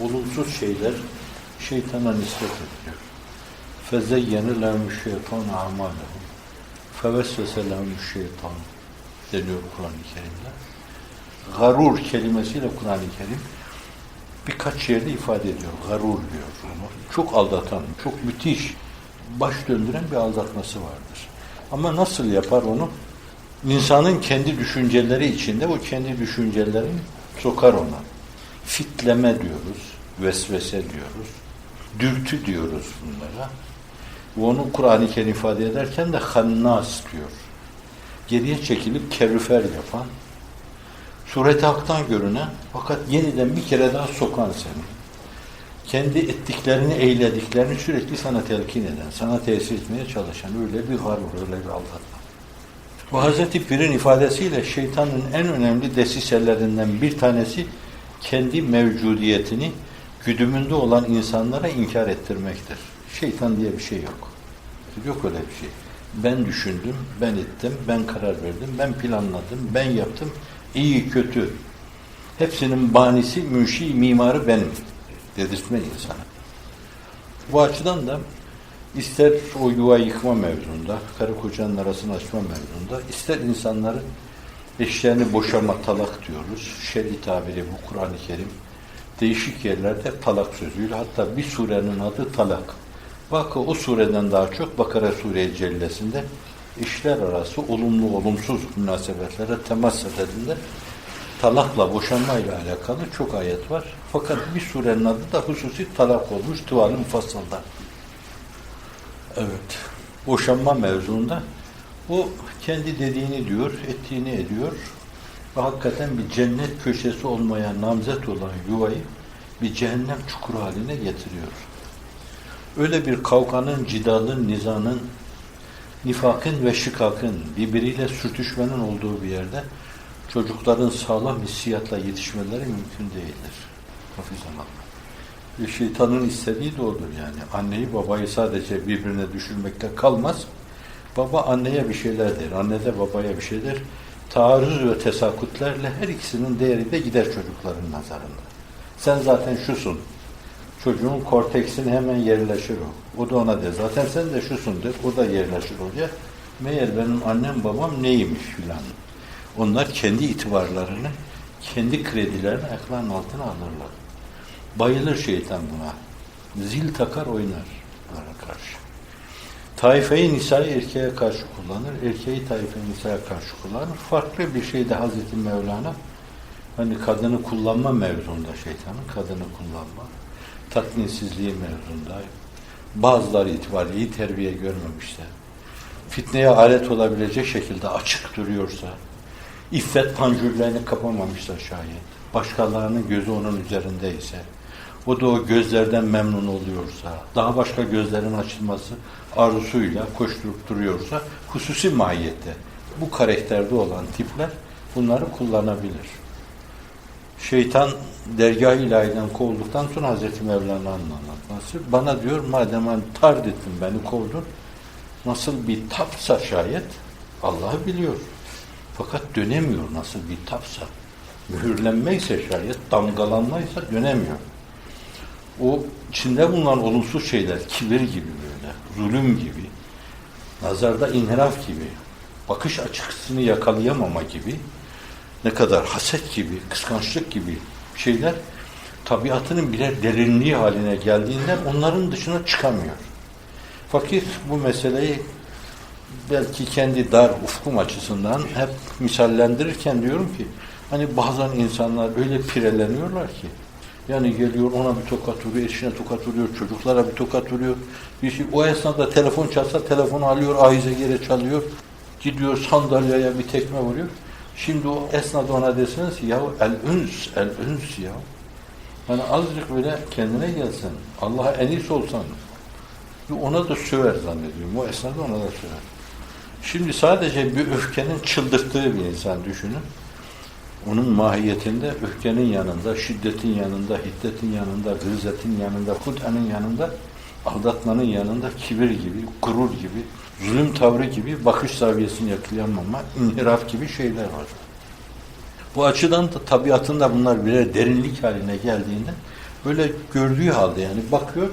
olumsuz şeyler şeytana nispet ediliyor. فَزَيَّنِ لَهُمُ الشَّيْطَانُ عَمَالَهُمْ فَوَسْوَسَ لَهُمُ الشَّيْطَانُ deniyor Kur'an-ı Kerim'de. Garur kelimesiyle Kur'an-ı Kerim birkaç yerde ifade ediyor. Garur diyor onu. Çok aldatan, çok müthiş, baş döndüren bir aldatması vardır. Ama nasıl yapar onu? İnsanın kendi düşünceleri içinde o kendi düşüncelerini sokar ona. Fitleme diyoruz, vesvese diyoruz, dürtü diyoruz bunlara. Bu onu Kur'an-ı Kerim ifade ederken de hannas diyor. Geriye çekilip kerüfer yapan, sureti haktan görünen fakat yeniden bir kere daha sokan seni. Kendi ettiklerini, eylediklerini sürekli sana telkin eden, sana tesir etmeye çalışan öyle bir garur, öyle bir aldatma. Bu Hazreti Pir'in ifadesiyle şeytanın en önemli desiselerinden bir tanesi kendi mevcudiyetini güdümünde olan insanlara inkar ettirmektir. Şeytan diye bir şey yok. Yok öyle bir şey. Ben düşündüm, ben ettim, ben karar verdim, ben planladım, ben yaptım. İyi, kötü. Hepsinin banisi, münşi, mimarı benim. Dedirtme insana. Bu açıdan da ister o yuva yıkma mevzunda, karı kocanın arasını açma mevzunda, ister insanların eşlerini boşama talak diyoruz. Şer'i tabiri bu Kur'an-ı Kerim. Değişik yerlerde talak sözüyle hatta bir surenin adı talak. Bak o sureden daha çok Bakara Sure-i Cellesi'nde işler arası olumlu olumsuz münasebetlere temas edildiğinde talakla boşanmayla alakalı çok ayet var. Fakat bir surenin adı da hususi talak olmuş Tuval-ı Mufassal'da. Evet. Boşanma mevzuunda o kendi dediğini diyor, ettiğini ediyor. Ve hakikaten bir cennet köşesi olmaya namzet olan yuvayı bir cehennem çukuru haline getiriyor. Öyle bir kavganın, cidalın, nizanın, nifakın ve şikakın, birbiriyle sürtüşmenin olduğu bir yerde çocukların sağlam hissiyatla yetişmeleri mümkün değildir. Hafizan Allah. Şeytanın istediği de odur yani. Anneyi babayı sadece birbirine düşürmekte kalmaz. Baba anneye bir şeyler der, anne de babaya bir şey der. Taarruz ve tesakutlerle her ikisinin değeri de gider çocukların nazarında. Sen zaten şusun. Çocuğun korteksine hemen yerleşir o. O da ona der. Zaten sen de şusun der. O da yerleşir oraya. Meğer benim annem babam neymiş filan. Onlar kendi itibarlarını, kendi kredilerini ayaklarının altına alırlar. Bayılır şeytan buna. Zil takar oynar bunlara karşı. Taife-i Nisa'yı erkeğe karşı kullanır, erkeği Taife-i Nisa'ya karşı kullanır. Farklı bir şey de Hazreti Mevlana, hani kadını kullanma mevzunda şeytanın, kadını kullanma, tatminsizliği mevzunda, bazıları itibariyle terbiye görmemişler. Fitneye alet olabilecek şekilde açık duruyorsa, iffet pancurlarını kapamamışsa şayet, başkalarının gözü onun üzerindeyse, o da o gözlerden memnun oluyorsa, daha başka gözlerin açılması arzusuyla koşturup duruyorsa, hususi mahiyette bu karakterde olan tipler bunları kullanabilir. Şeytan dergah ilahiden kovulduktan sonra Hazreti Mevlana'nın anlatması, bana diyor madem hani tard ettin beni kovdun, nasıl bir tapsa şayet Allah'ı biliyor. Fakat dönemiyor nasıl bir tapsa. Mühürlenmeyse şayet, damgalanmaysa dönemiyor. O içinde bulunan olumsuz şeyler, kibir gibi böyle, zulüm gibi, nazarda inhiraf gibi, bakış açısını yakalayamama gibi, ne kadar haset gibi, kıskançlık gibi şeyler tabiatının birer derinliği haline geldiğinden onların dışına çıkamıyor. Fakir bu meseleyi belki kendi dar ufkum açısından hep misallendirirken diyorum ki hani bazen insanlar öyle pireleniyorlar ki yani geliyor ona bir tokat vuruyor, eşine tokat vuruyor, çocuklara bir tokat vuruyor. Bir şey, o esnada telefon çalsa telefonu alıyor, ahize yere çalıyor. Gidiyor sandalyeye bir tekme vuruyor. Şimdi o esnada ona deseniz ya el üns, el üns ya. Hani azıcık böyle kendine gelsen, Allah'a en iyisi olsan, ona da söver zannediyorum. O esnada ona da söver. Şimdi sadece bir öfkenin çıldırttığı bir insan düşünün. Onun mahiyetinde öfkenin yanında, şiddetin yanında, hiddetin yanında, gırzetin yanında, hudanın yanında, aldatmanın yanında kibir gibi, gurur gibi, zulüm tavrı gibi, bakış seviyesini yakalayamama, inhiraf gibi şeyler var. Bu açıdan da tabiatında bunlar birer derinlik haline geldiğinde Böyle gördüğü halde yani bakıyor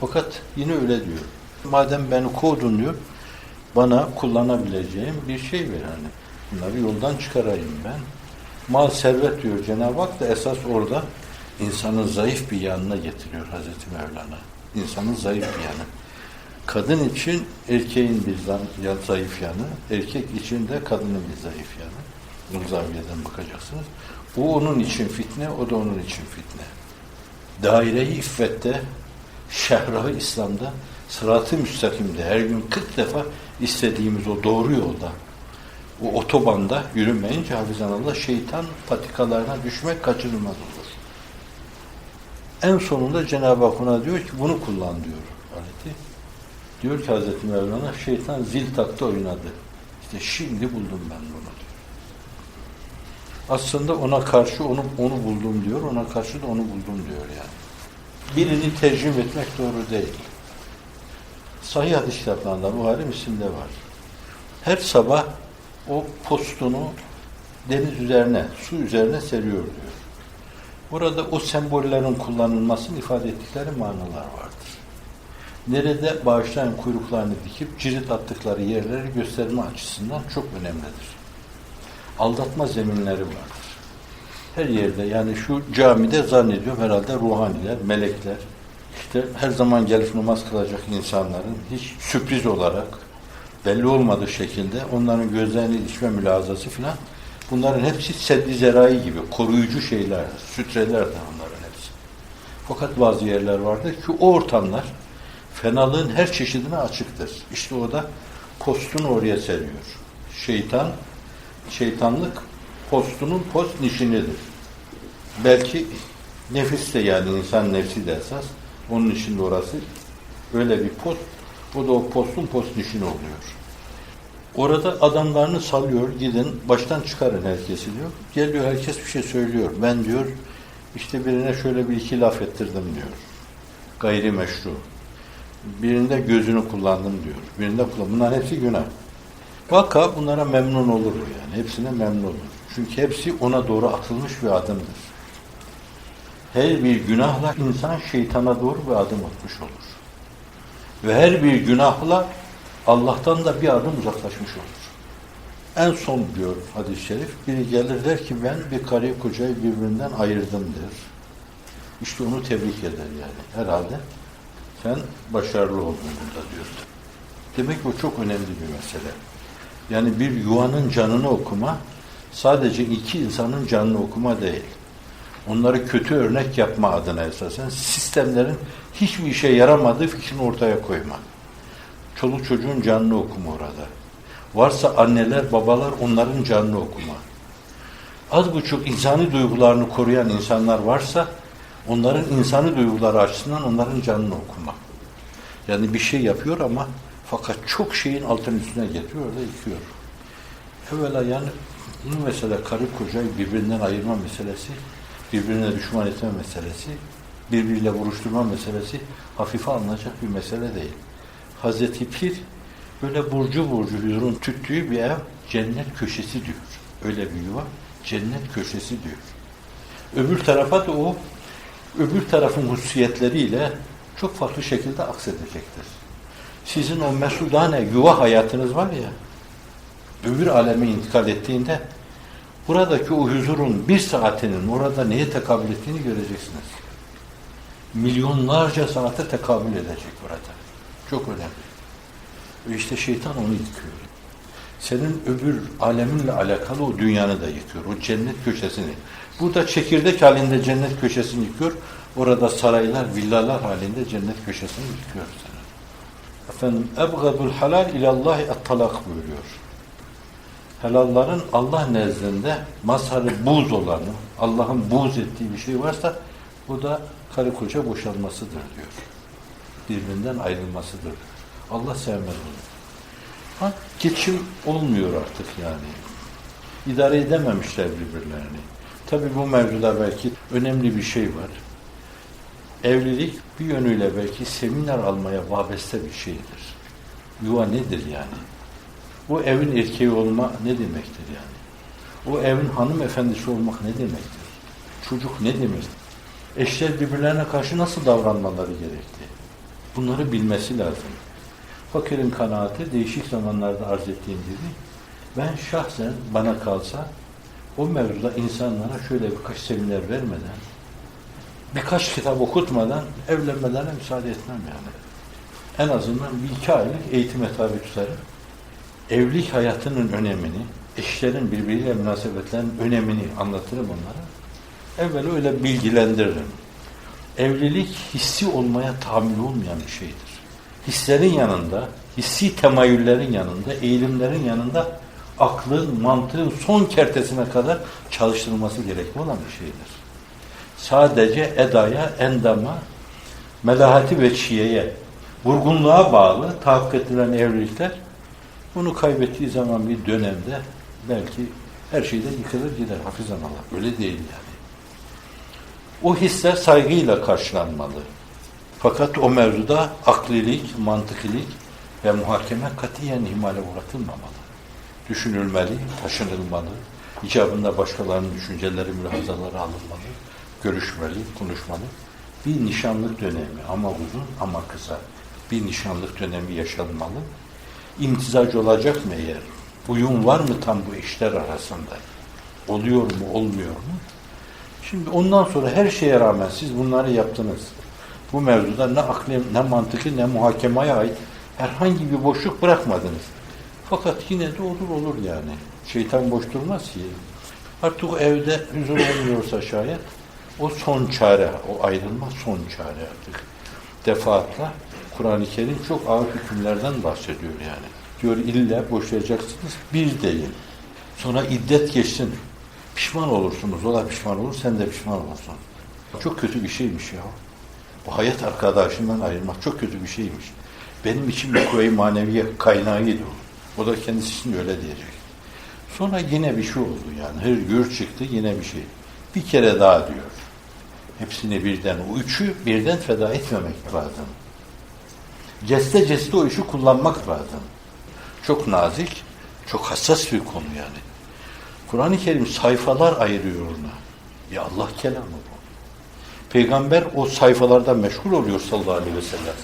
fakat yine öyle diyor. Madem beni kovdun diyor bana kullanabileceğim bir şey ver hani. Bunları yoldan çıkarayım ben. Mal servet diyor Cenab-ı Hak da esas orada insanın zayıf bir yanına getiriyor Hazreti Mevlana. İnsanın zayıf bir yanı. Kadın için erkeğin bir zayıf yanı, erkek için de kadının bir zayıf yanı. Bu zaviyeden bakacaksınız. O onun için fitne, o da onun için fitne. Daire-i iffette, şehrahı İslam'da, sırat-ı müstakimde her gün 40 defa istediğimiz o doğru yolda, o otobanda yürümeyince hafizanallah şeytan patikalarına düşmek kaçınılmaz olur. En sonunda Cenab-ı Hak ona diyor ki bunu kullan diyor aleti. Diyor ki Hazreti Mevlana şeytan zil taktı oynadı. İşte şimdi buldum ben bunu diyor. Aslında ona karşı onu onu buldum diyor, ona karşı da onu buldum diyor yani. Birini tercih etmek doğru değil. Sahih hadis kitaplarında Buhari Müslim'de var. Her sabah o postunu deniz üzerine, su üzerine seriyor diyor. Burada o sembollerin kullanılmasını ifade ettikleri manalar vardır. Nerede bağışlayan kuyruklarını dikip cirit attıkları yerleri gösterme açısından çok önemlidir. Aldatma zeminleri vardır. Her yerde yani şu camide zannediyorum herhalde ruhaniler, melekler, işte her zaman gelip namaz kılacak insanların hiç sürpriz olarak belli olmadığı şekilde onların gözlerini içme mülazası filan bunların hepsi seddi zerai gibi koruyucu şeyler, sütreler de onların hepsi. Fakat bazı yerler vardır ki o ortamlar fenalığın her çeşidine açıktır. İşte o da postunu oraya seriyor. Şeytan, şeytanlık postunun post nişinidir. Belki nefis de yani insan nefsi de esas. Onun için de orası öyle bir post. O da o postun post nişini oluyor. Orada adamlarını salıyor, gidin baştan çıkarın herkesi diyor. Geliyor herkes bir şey söylüyor. Ben diyor işte birine şöyle bir iki laf ettirdim diyor. Gayri meşru. Birinde gözünü kullandım diyor. Birinde kullan. Bunlar hepsi günah. Vaka bunlara memnun olur yani. Hepsine memnun olur. Çünkü hepsi ona doğru atılmış bir adımdır. Her bir günahla insan şeytana doğru bir adım atmış olur. Ve her bir günahla Allah'tan da bir adım uzaklaşmış olur. En son diyor hadis-i şerif, biri gelir der ki ben bir karı kocayı birbirinden ayırdım der. İşte onu tebrik eder yani. Herhalde sen başarılı oldun burada diyor. Demek ki o çok önemli bir mesele. Yani bir yuvanın canını okuma sadece iki insanın canını okuma değil. Onları kötü örnek yapma adına esasen sistemlerin hiçbir işe yaramadığı fikrini ortaya koyma. Çoluk çocuğun canını okuma orada. Varsa anneler, babalar onların canını okuma. Az buçuk insani duygularını koruyan insanlar varsa onların insani duyguları açısından onların canını okuma. Yani bir şey yapıyor ama fakat çok şeyin altın üstüne getiriyor da yıkıyor. Evvela yani bunu mesela karı kocayı birbirinden ayırma meselesi, birbirine düşman etme meselesi, birbiriyle vuruşturma meselesi hafife alınacak bir mesele değil. Hazreti Pir böyle burcu burcu huzurun tüttüğü bir ev cennet köşesi diyor. Öyle bir yuva cennet köşesi diyor. Öbür tarafa da o öbür tarafın hususiyetleriyle çok farklı şekilde aksedecektir. Sizin o mesudane yuva hayatınız var ya öbür aleme intikal ettiğinde buradaki o huzurun bir saatinin orada neye tekabül ettiğini göreceksiniz. Milyonlarca saate tekabül edecek burada. Çok önemli. Ve işte şeytan onu yıkıyor. Senin öbür aleminle alakalı o dünyanı da yıkıyor. O cennet köşesini. Burada çekirdek halinde cennet köşesini yıkıyor. Orada saraylar, villalar halinde cennet köşesini yıkıyor sana. Efendim, ebgadul halal ilallahi et-talak buyuruyor. Helalların Allah nezdinde mazharı buz olanı, Allah'ın buz ettiği bir şey varsa bu da karı koca boşanmasıdır diyor. Birbirinden ayrılmasıdır. Allah sevmez onu. Ha, geçim olmuyor artık yani. İdare edememişler birbirlerini. Tabi bu mevzuda belki önemli bir şey var. Evlilik bir yönüyle belki seminer almaya vabeste bir şeydir. Yuva nedir yani? O evin erkeği olma ne demektir yani? O evin hanımefendisi olmak ne demektir? Çocuk ne demektir? Eşler birbirlerine karşı nasıl davranmaları gerektiği. Bunları bilmesi lazım. Fakirin kanaati değişik zamanlarda arz ettiğim gibi ben şahsen bana kalsa o mevzuda insanlara şöyle birkaç seminer vermeden birkaç kitap okutmadan evlenmelerine müsaade etmem yani. En azından bir iki aylık eğitime tabi tutarım. Evlilik hayatının önemini, eşlerin birbiriyle münasebetlerinin önemini anlatırım onlara. Evvel öyle bilgilendiririm. Evlilik hissi olmaya tahammül olmayan bir şeydir. Hislerin yanında, hissi temayüllerin yanında, eğilimlerin yanında aklın, mantığın son kertesine kadar çalıştırılması gerekli olan bir şeydir. Sadece edaya, endama, melahati ve çiyeye, vurgunluğa bağlı tahakkuk edilen evlilikler bunu kaybettiği zaman bir dönemde belki her şeyden yıkılır gider hafizan Allah. Öyle değil yani. O hisler saygıyla karşılanmalı. Fakat o mevzuda aklilik, mantıkilik ve muhakeme katiyen ihmale uğratılmamalı. Düşünülmeli, taşınılmalı. icabında başkalarının düşünceleri, mülahazaları alınmalı. Görüşmeli, konuşmalı. Bir nişanlık dönemi ama uzun ama kısa. Bir nişanlık dönemi yaşanmalı. İmtizac olacak mı eğer? Uyum var mı tam bu işler arasında? Oluyor mu, olmuyor mu? Şimdi ondan sonra her şeye rağmen siz bunları yaptınız. Bu mevzuda ne akli, ne mantıklı, ne muhakemeye ait herhangi bir boşluk bırakmadınız. Fakat yine de olur olur yani. Şeytan boş durmaz ki. Artık evde huzur olmuyorsa şayet o son çare, o ayrılma son çare artık. Defaatla Kur'an-ı Kerim çok ağır hükümlerden bahsediyor yani. Diyor illa boşayacaksınız, bir değil. Sonra iddet geçsin. Pişman olursunuz, o da pişman olur, sen de pişman olursun. Çok kötü bir şeymiş ya. Bu hayat arkadaşından ayrılmak çok kötü bir şeymiş. Benim için bir kuvve-i maneviye kaynağıydı o. O da kendisi için öyle diyecek. Sonra yine bir şey oldu yani. Her gür çıktı yine bir şey. Bir kere daha diyor. Hepsini birden, o üçü birden feda etmemek lazım. Ceste ceste o işi kullanmak lazım. Çok nazik, çok hassas bir konu yani. Kur'an-ı Kerim sayfalar ayırıyor ona. Ya Allah kelamı bu. Peygamber o sayfalarda meşgul oluyor sallallahu aleyhi ve sellem.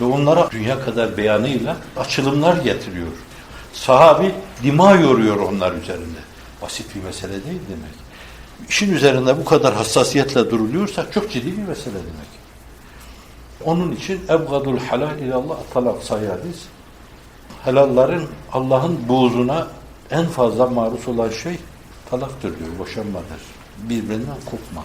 Ve onlara dünya kadar beyanıyla açılımlar getiriyor. Sahabi dima yoruyor onlar üzerinde. Basit bir mesele değil demek. İşin üzerinde bu kadar hassasiyetle duruluyorsa çok ciddi bir mesele demek. Onun için ebgadul halal ilallah talak sayadis. Helalların Allah'ın buğzuna en fazla maruz olan şey talaktır diyor, boşanmadır. Birbirinden kopma.